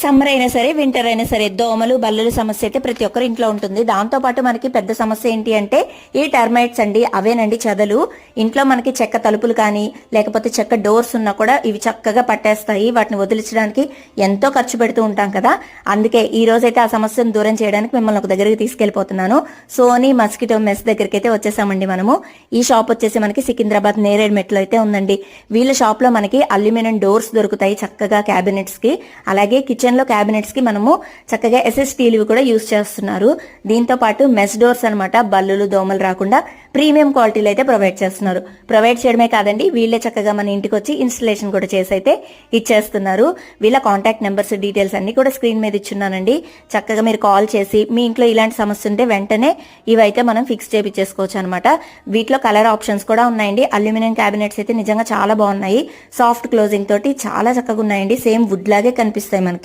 Summer అయినా సరే winter అయినా సరే దోమలు బల్లలు సమస్య అయితే ప్రతి ఒక్కరి ఇంట్లో ఉంటుంది. దాంతో పాటు మనకి పెద్ద సమస్య ఏంటి అంటే ఈ టర్మైట్స్ అండి అవేనండి చెదలు. ఇంట్లో మనకి చెక్క తలుపులు కానీ లేకపోతే చెక్క డోర్స్ ఉన్నా కూడా ఇవి చక్కగా పట్టేస్తాయి. వాటిని వదిలించడానికి ఎంతో ఖర్చు పెడుతూ ఉంటాం కదా. అందుకే ఈ రోజైతే ఆ సమస్యను దూరం చేయడానికి మిమ్మల్ని ఒక దగ్గరికి తీసుకెళ్ళిపోతున్నాను సోనీ మస్కిటో మెస్ దగ్గరికి అయితే వచ్చేసామండి మనము. ఈ షాప్ వచ్చేసి మనకి సికింద్రాబాద్ నేరేడ్ మెట్లో అయితే ఉందండి. వీళ్ళ షాప్లో మనకి అల్యూమినియం డోర్స్ దొరుకుతాయి చక్కగా క్యాబినెట్స్కి. అలాగే కిచెన్ కిచెన్లో క్యాబినెట్స్కి మనము చక్కగా ఎస్ఎస్టీలు కూడా యూస్ చేస్తున్నారు. దీంతో పాటు మెస్ డోర్స్ అన్నమాట బల్లులు దోమలు రాకుండా ప్రీమియం క్వాలిటీలు అయితే ప్రొవైడ్ చేస్తున్నారు. ప్రొవైడ్ చేయడమే కాదండి వీళ్ళే చక్కగా మన ఇంటికి వచ్చి ఇన్స్టలేషన్ కూడా చేసి అయితే ఇచ్చేస్తున్నారు. వీళ్ళ కాంటాక్ట్ నెంబర్స్ డీటెయిల్స్ అన్ని కూడా స్క్రీన్ మీద ఇచ్చున్నానండి. చక్కగా మీరు కాల్ చేసి మీ ఇంట్లో ఇలాంటి సమస్య ఉంటే వెంటనే ఇవైతే మనం ఫిక్స్ చేపించేసుకోవచ్చు అనమాట వీటిలో కలర్ ఆప్షన్స్ కూడా ఉన్నాయండి. అల్యూమినియం క్యాబినెట్స్ అయితే నిజంగా చాలా బాగున్నాయి. సాఫ్ట్ క్లోజింగ్ తోటి చాలా చక్కగా ఉన్నాయండి. సేమ్ వుడ్ లాగే కనిపిస్తాయి మనకి.